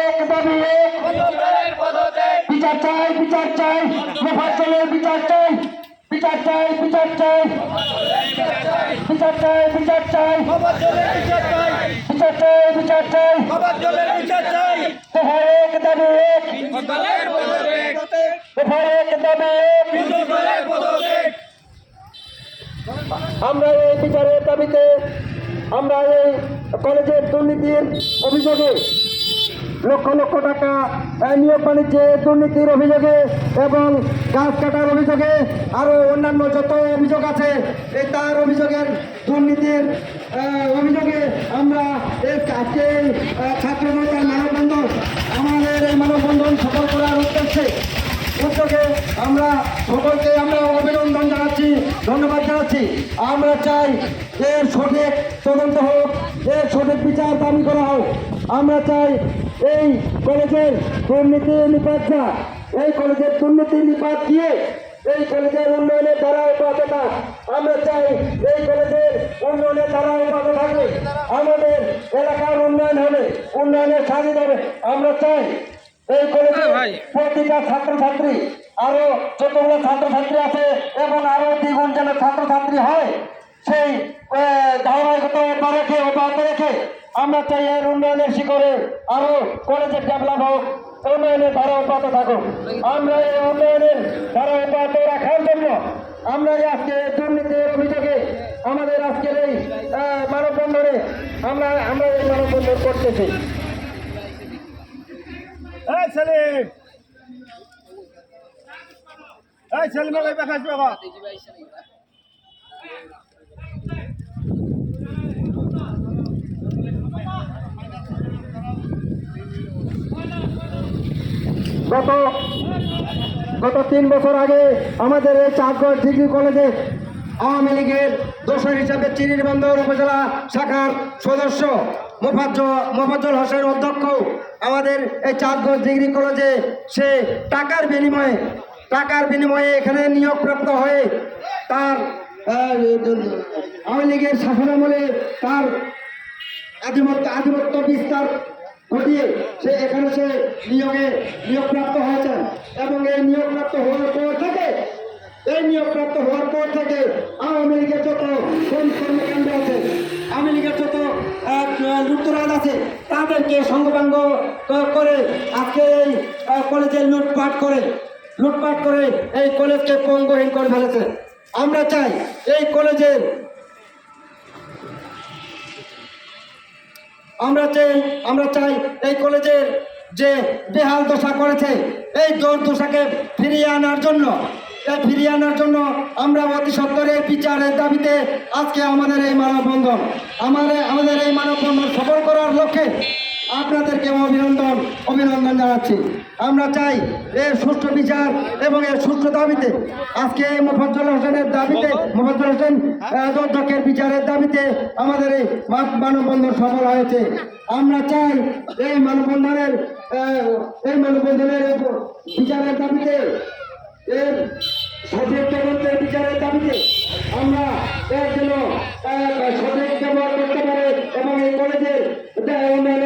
এক দাবি এক বিচার চাই বিচার চাই মোফাজ্জলের বিচার চাই বিচার চাই বিচার চাই বিচার চাই বিচার চাই বিচার চাই বিচার চাই দফা এক দাবি এক দফা এক দাবি এক আমরা এই বিচারের দাবিতে আমরা এই কলেজের দুর্নীতির অভিযোগে লক্ষ লক্ষ টাকা নিয়োগ বাণিজ্যে দুর্নীতির অভিযোগে এবং গাছ কাটার অভিযোগে আরও অন্যান্য যত অভিযোগ আছে তার অভিযোগের দুর্নীতির অভিযোগে আমরা আজকে ছাত্র নেতার মানববন্ধন, আমাদের এই মানববন্ধন সফল করার উদ্দেশ্যে, উদ্যোগে আমরা সকলকে আমরা অভিনন্দন জানাচ্ছি, ধন্যবাদ জানাচ্ছি। আমরা চাই এর সঠিক তদন্ত হোক, এর সঠিক বিচার দাবি করা হোক। আমরা চাই এই কলেজের দুর্নীতি নিপাতটা এই কলেজের দুর্নীতি নিপাত দিয়ে এই কলেজের উন্নয়নের দ্বারা অব্যাহত থাক আমরা চাই এই কলেজের উন্নয়নের দ্বারা অব্যাহত থাকবে আমাদের এলাকার উন্নয়ন হবে উন্নয়নের স্বাধীন হবে। আমরা চাই এই কলেজে প্রতিটা ছাত্রছাত্রী আরও যতগুলো ছাত্রছাত্রী আছে এবং আরও দ্বিগুণ যেন ছাত্রছাত্রী হয় সেই আমরা চাই এর উন্নয়নের শিখরে আরও কলেজের ডেভেলপ হোক, উন্নয়নের ধারা অব্যাহত থাকুক। আমরা এই উন্নয়নের ধারা অব্যাহত রাখার জন্য আমরা আজকে দুর্নীতির অভিযোগে আমাদের আজকের এই মানববন্ধনে আমরা আমরা এই মানববন্ধন করতেছি। এই সেলিম! এই সেলিম বাবা গত গত তিন বছর আগে আমাদের এই চাঁদগড় ডিগ্রি কলেজে আওয়ামী লীগের দোষর হিসাবে চিনির বন্দর উপজেলা শাখার সদস্য মোফাজ্জ, মোফাজ্জল হোসেন অধ্যক্ষ। আমাদের এই চাঁদগড় ডিগ্রি কলেজে সে টাকার বিনিময়ে টাকার বিনিময়ে এখানে নিয়োগপ্রাপ্ত হয়ে তার আওয়ামী লীগের শাসনামলে তার আধিপত্য আধিপত্য বিস্তার ঘটিয়ে সে এখানে সে নিয়োগে নিয়োগপ্রাপ্ত হয়েছেন। এবং এই নিয়োগপ্রাপ্ত হওয়ার পর থেকে, এই নিয়োগপ্রাপ্ত হওয়ার পর থেকে লীগের যত কর্মকাণ্ড আছে লীগের যত লুটতরাজ আছে, তাদেরকে সঙ্গভঙ্গ করে আজকে এই কলেজে লুটপাট করে লুটপাট করে এই কলেজকে পঙ্গহীন করে ফেলেছে। আমরা চাই এই কলেজের আমরা চাই আমরা চাই এই কলেজের যে বেহাল দশা করেছে, এই দোষাকে ফিরিয়ে আনার জন্য এই ফিরিয়ে আনার জন্য আমরা অতি সত্তরের বিচারের দাবিতে আজকে আমাদের এই মানববন্ধন, আমাদের আমাদের এই মানববন্ধন সফল করার লক্ষ্যে আপনাদেরকে অভিনন্দন অভিনন্দন জানাচ্ছি। আমরা চাই এর সুষ্ঠু বিচার এবং এর সুষ্ঠু দাবিতে, আজকে এই মোফাজ্জল হোসেনের দাবিতে, মোফাজ্জল হোসেন অধ্যক্ষের বিচারের দাবিতে আমাদের এই মানববন্ধন সফল হয়েছে। আমরা চাই এই মানববন্ধনের এই মানববন্ধনের বিচারের দাবিতে এর সঠিক তদন্তের বিচারের দাবিতে আমরা এর জন্য সঠিক ব্যবহার করতে পারে এবং এই কলেজের